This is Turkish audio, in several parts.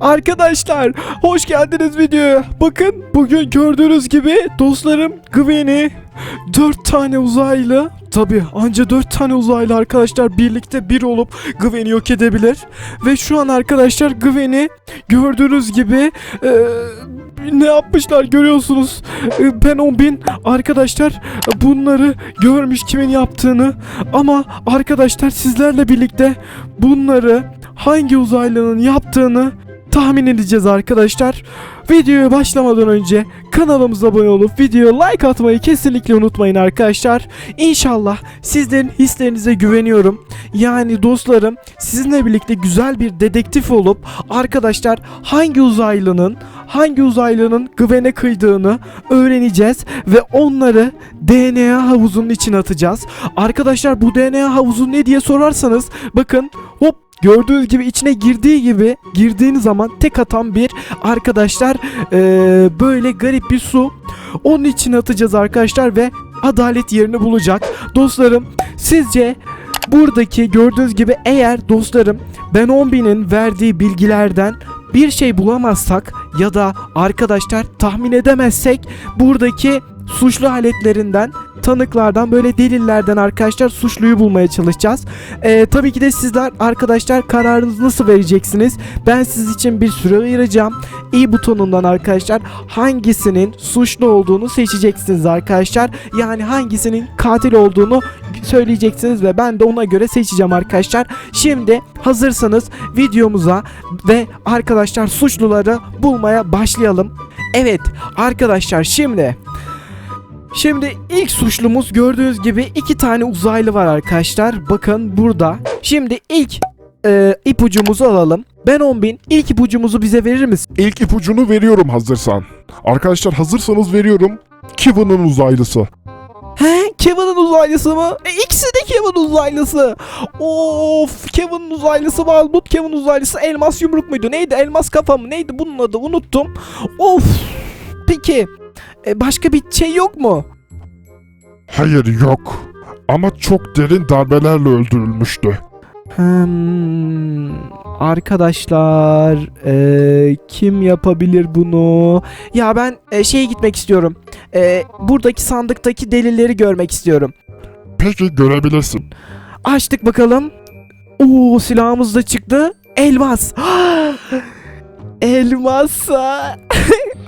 Arkadaşlar hoş geldiniz videoya. Bakın bugün gördüğünüz gibi dostlarım Gwen'i 4 tane uzaylı Tabi anca 4 tane uzaylı arkadaşlar birlikte bir olup Gwen'i yok edebilir. Ve şu an arkadaşlar Gwen'i gördüğünüz gibi e, ne yapmışlar görüyorsunuz. E, ben 10 bin arkadaşlar bunları görmüş kimin yaptığını. Ama arkadaşlar sizlerle birlikte bunları hangi uzaylının yaptığını tahmin edeceğiz arkadaşlar. Videoya başlamadan önce kanalımıza abone olup videoya like atmayı kesinlikle unutmayın arkadaşlar. İnşallah sizlerin hislerinize güveniyorum. Yani dostlarım sizinle birlikte güzel bir dedektif olup arkadaşlar hangi uzaylının hangi uzaylının Gwen'e kıydığını öğreneceğiz ve onları DNA havuzunun içine atacağız. Arkadaşlar bu DNA havuzu ne diye sorarsanız bakın hop Gördüğünüz gibi içine girdiği gibi girdiğiniz zaman tek atan bir arkadaşlar eee, böyle garip bir su. Onun içine atacağız arkadaşlar ve adalet yerini bulacak. Dostlarım sizce buradaki gördüğünüz gibi eğer dostlarım Ben 10.000'in verdiği bilgilerden bir şey bulamazsak ya da arkadaşlar tahmin edemezsek buradaki suçlu aletlerinden tanıklardan böyle delillerden arkadaşlar suçluyu bulmaya çalışacağız. Ee, tabii ki de sizler arkadaşlar kararınızı nasıl vereceksiniz? Ben siz için bir süre ayıracağım. İyi butonundan arkadaşlar hangisinin suçlu olduğunu seçeceksiniz arkadaşlar. Yani hangisinin katil olduğunu söyleyeceksiniz ve ben de ona göre seçeceğim arkadaşlar. Şimdi hazırsanız videomuza ve arkadaşlar suçluları bulmaya başlayalım. Evet arkadaşlar şimdi Şimdi ilk suçlumuz gördüğünüz gibi iki tane uzaylı var arkadaşlar. Bakın burada. Şimdi ilk e, ipucumuzu alalım. Ben 10.000 ilk ipucumuzu bize verir misin? İlk ipucunu veriyorum hazırsan. Arkadaşlar hazırsanız veriyorum. Kevin'ın uzaylısı. He Kevin'in uzaylısı mı? E, ikisi de Kevin uzaylısı. Of Kevin uzaylısı Valbut Kevin uzaylısı elmas yumruk muydu? Neydi elmas kafa mı? Neydi bunun adı unuttum. Of peki e, başka bir şey yok mu? Hayır yok. Ama çok derin darbelerle öldürülmüştü. Hmm, arkadaşlar e, kim yapabilir bunu? Ya ben e, şeye gitmek istiyorum. E, buradaki sandıktaki delilleri görmek istiyorum. Peki görebilirsin. Açtık bakalım. Oo silahımız da çıktı. Elmas. Elmasa.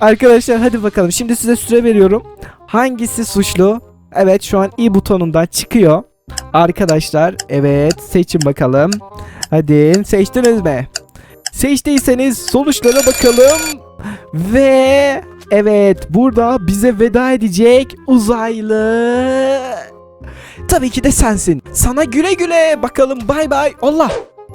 Arkadaşlar hadi bakalım. Şimdi size süre veriyorum. Hangisi suçlu? Evet şu an i butonundan çıkıyor. Arkadaşlar evet seçin bakalım. Hadi seçtiniz mi? Seçtiyseniz sonuçlara bakalım. Ve evet burada bize veda edecek uzaylı. Tabii ki de sensin. Sana güle güle bakalım bay bay. Allah.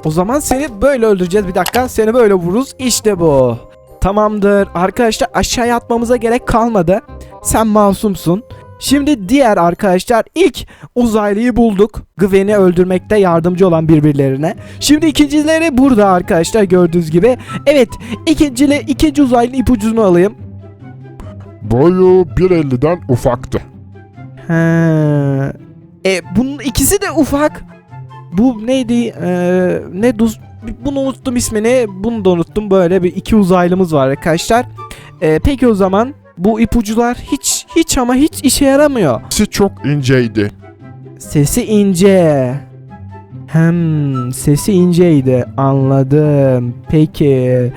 O zaman seni böyle öldüreceğiz bir dakika. Seni böyle vururuz. İşte bu. Tamamdır. Arkadaşlar aşağıya atmamıza gerek kalmadı. Sen masumsun. Şimdi diğer arkadaşlar ilk uzaylıyı bulduk. Gwen'i öldürmekte yardımcı olan birbirlerine. Şimdi ikincileri burada arkadaşlar gördüğünüz gibi. Evet ikincili ikinci uzaylının ipucunu alayım. Boyu 1.50'den ufaktı. He. E bunun ikisi de ufak. Bu neydi? Ee, ne duz bunu unuttum ismini. Bunu da unuttum. Böyle bir iki uzaylımız var arkadaşlar. E, peki o zaman bu ipucular hiç hiç ama hiç işe yaramıyor. Sesi çok inceydi. Sesi ince. Hem sesi inceydi. Anladım. Peki.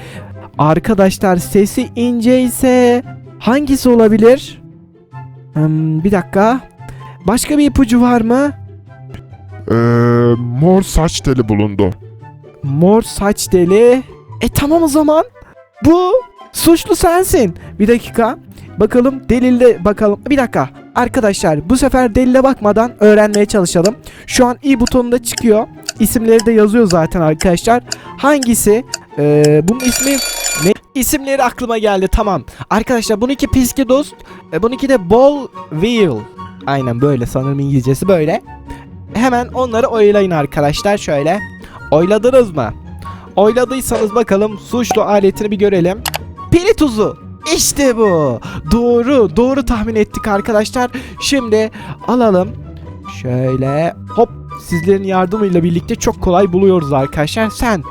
Arkadaşlar sesi ince ise hangisi olabilir? Hmm, bir dakika. Başka bir ipucu var mı? Ee, mor saç teli bulundu. Mor saç deli. E tamam o zaman. Bu suçlu sensin. Bir dakika. Bakalım delilde bakalım. Bir dakika. Arkadaşlar bu sefer delile bakmadan öğrenmeye çalışalım. Şu an i butonunda çıkıyor. İsimleri de yazıyor zaten arkadaşlar. Hangisi? Ee, bunun ismi ne? İsimleri aklıma geldi tamam. Arkadaşlar bununki Piski Dost. E, bununki de Ball Wheel. Aynen böyle sanırım İngilizcesi böyle. Hemen onları oylayın arkadaşlar şöyle. Oyladınız mı? Oyladıysanız bakalım suçlu aletini bir görelim. Peri tuzu. İşte bu. Doğru. Doğru tahmin ettik arkadaşlar. Şimdi alalım. Şöyle hop sizlerin yardımıyla birlikte çok kolay buluyoruz arkadaşlar. Sen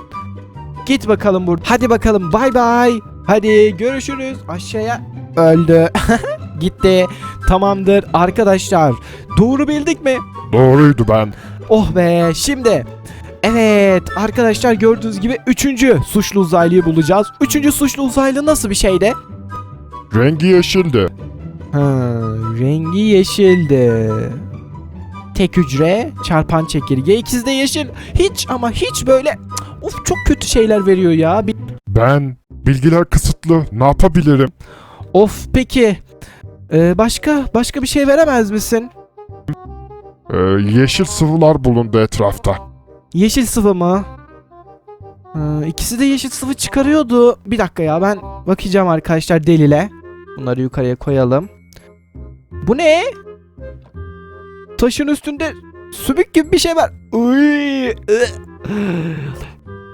Git bakalım burada. Hadi bakalım bay bay. Hadi görüşürüz. Aşağıya öldü. Gitti. Tamamdır arkadaşlar. Doğru bildik mi? Doğruydu ben. Oh be şimdi. Evet arkadaşlar gördüğünüz gibi üçüncü suçlu uzaylıyı bulacağız. Üçüncü suçlu uzaylı nasıl bir şeydi? Rengi yeşildi. Ha, rengi yeşildi. Tek hücre, çarpan çekirge, ikisi de yeşil. Hiç ama hiç böyle of çok kötü şeyler veriyor ya. Ben bilgiler kısıtlı. Ne yapabilirim? Of peki. Ee, başka başka bir şey veremez misin? Ee, yeşil sıvılar bulundu etrafta. Yeşil sıvı mı? Ha, ikisi de yeşil sıvı çıkarıyordu. Bir dakika ya ben bakacağım arkadaşlar delile. Bunları yukarıya koyalım. Bu ne? Taşın üstünde sümük gibi bir şey var. Uy.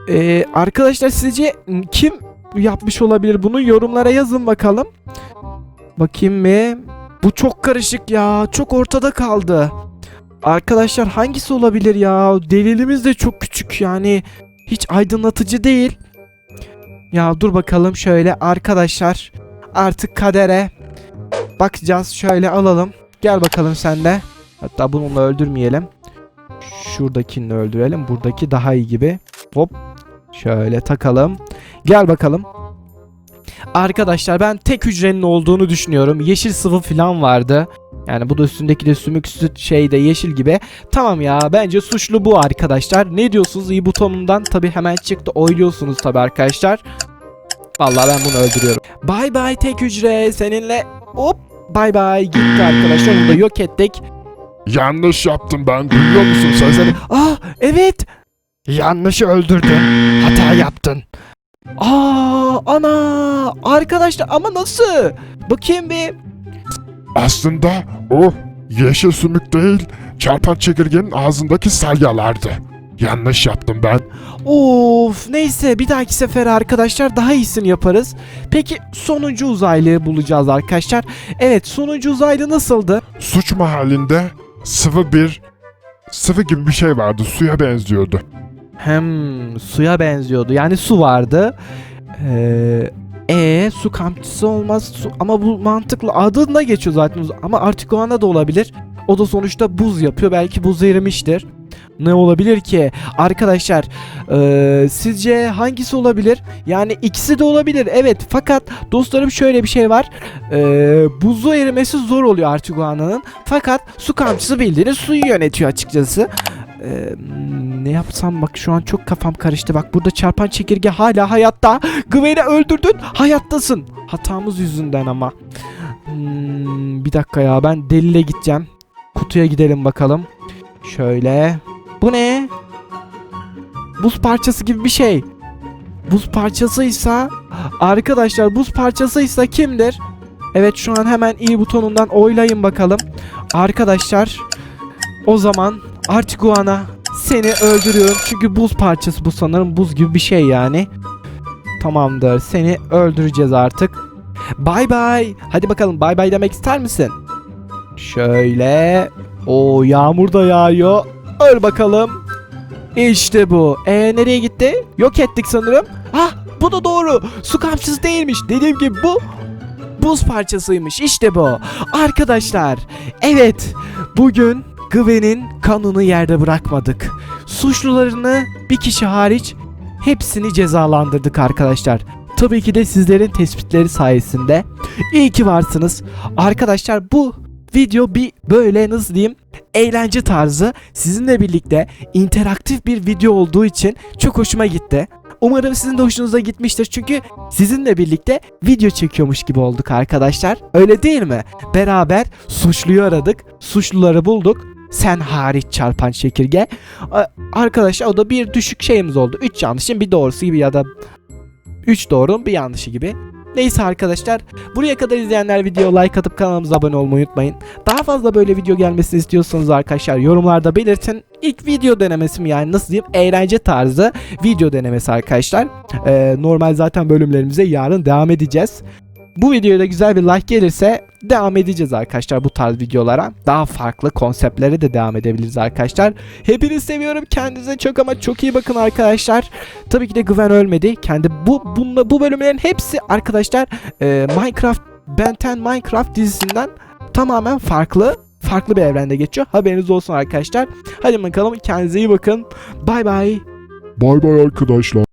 Ee, arkadaşlar sizce kim yapmış olabilir bunu? Yorumlara yazın bakalım. Bakayım mı? Bu çok karışık ya. Çok ortada kaldı. Arkadaşlar hangisi olabilir ya? Delilimiz de çok küçük yani. Hiç aydınlatıcı değil. Ya dur bakalım şöyle arkadaşlar. Artık kadere bakacağız. Şöyle alalım. Gel bakalım sen de. Hatta bununla öldürmeyelim. Şuradakini öldürelim. Buradaki daha iyi gibi. Hop. Şöyle takalım. Gel bakalım. Arkadaşlar ben tek hücrenin olduğunu düşünüyorum. Yeşil sıvı falan vardı. Yani bu da üstündeki de sümüksü şey de yeşil gibi. Tamam ya bence suçlu bu arkadaşlar. Ne diyorsunuz? İyi butonundan tabi hemen çıktı. Oyluyorsunuz tabi arkadaşlar. Vallahi ben bunu öldürüyorum. Bay bay tek hücre seninle hop bay bay gitti arkadaşlar. Bunu da yok ettik. Yanlış yaptım ben. Duyuyor musun sesleri? Ah evet. Yanlışı öldürdün. Hata yaptın. Aa ana arkadaşlar ama nasıl? Bakayım bir. Aslında o yeşil sümük değil, çarpan çekirgenin ağzındaki salyalardı. Yanlış yaptım ben. Of neyse bir dahaki sefer arkadaşlar daha iyisini yaparız. Peki sonuncu uzaylıyı bulacağız arkadaşlar. Evet sonuncu uzaylı nasıldı? Suç mahallinde sıvı bir sıvı gibi bir şey vardı. Suya benziyordu. Hem suya benziyordu yani su vardı. Ee, e su kampçısı olmaz su, ama bu mantıklı adında geçiyor zaten ama Artiguana da olabilir. O da sonuçta buz yapıyor belki buz erimiştir. Ne olabilir ki? Arkadaşlar eee, sizce hangisi olabilir? Yani ikisi de olabilir evet fakat dostlarım şöyle bir şey var. Eee buzu erimesi zor oluyor Artiguana'nın. Fakat su kamçısı bildiğiniz suyu yönetiyor açıkçası. Eee, ne yapsam bak şu an çok kafam karıştı. Bak burada çarpan çekirge hala hayatta. Gwen'i öldürdün. Hayattasın. Hatamız yüzünden ama. Hmm, bir dakika ya ben delile gideceğim. Kutuya gidelim bakalım. Şöyle. Bu ne? Buz parçası gibi bir şey. Buz parçasıysa arkadaşlar buz parçasıysa kimdir? Evet şu an hemen i butonundan oylayın bakalım. Arkadaşlar o zaman Artiguana seni öldürüyorum çünkü buz parçası bu sanırım buz gibi bir şey yani. Tamamdır seni öldüreceğiz artık. Bay bay. Hadi bakalım bay bay demek ister misin? Şöyle. O yağmur da yağıyor. Öl bakalım. İşte bu. E nereye gitti? Yok ettik sanırım. Ah bu da doğru. Su kamçısı değilmiş. Dediğim gibi bu buz parçasıymış. İşte bu. Arkadaşlar evet bugün Gwen'in kanını yerde bırakmadık. Suçlularını bir kişi hariç hepsini cezalandırdık arkadaşlar. Tabii ki de sizlerin tespitleri sayesinde. İyi ki varsınız. Arkadaşlar bu video bir böyle nasıl diyeyim eğlence tarzı sizinle birlikte interaktif bir video olduğu için çok hoşuma gitti. Umarım sizin de hoşunuza gitmiştir çünkü sizinle birlikte video çekiyormuş gibi olduk arkadaşlar. Öyle değil mi? Beraber suçluyu aradık, suçluları bulduk. Sen hariç çarpan çekirge. Arkadaşlar o da bir düşük şeyimiz oldu. 3 yanlışın bir doğrusu gibi ya da 3 doğrunun bir yanlışı gibi. Neyse arkadaşlar buraya kadar izleyenler video like atıp kanalımıza abone olmayı unutmayın. Daha fazla böyle video gelmesini istiyorsanız arkadaşlar yorumlarda belirtin. İlk video denemesi mi yani nasıl diyeyim eğlence tarzı video denemesi arkadaşlar. Ee, normal zaten bölümlerimize yarın devam edeceğiz. Bu videoya da güzel bir like gelirse devam edeceğiz arkadaşlar bu tarz videolara. Daha farklı konseptlere de devam edebiliriz arkadaşlar. Hepinizi seviyorum. Kendinize çok ama çok iyi bakın arkadaşlar. Tabii ki de Gwen ölmedi. Kendi bu bunla, bu bölümlerin hepsi arkadaşlar e, Minecraft Ben 10 Minecraft dizisinden tamamen farklı farklı bir evrende geçiyor. Haberiniz olsun arkadaşlar. Hadi bakalım kendinize iyi bakın. Bay bay. Bay bay arkadaşlar.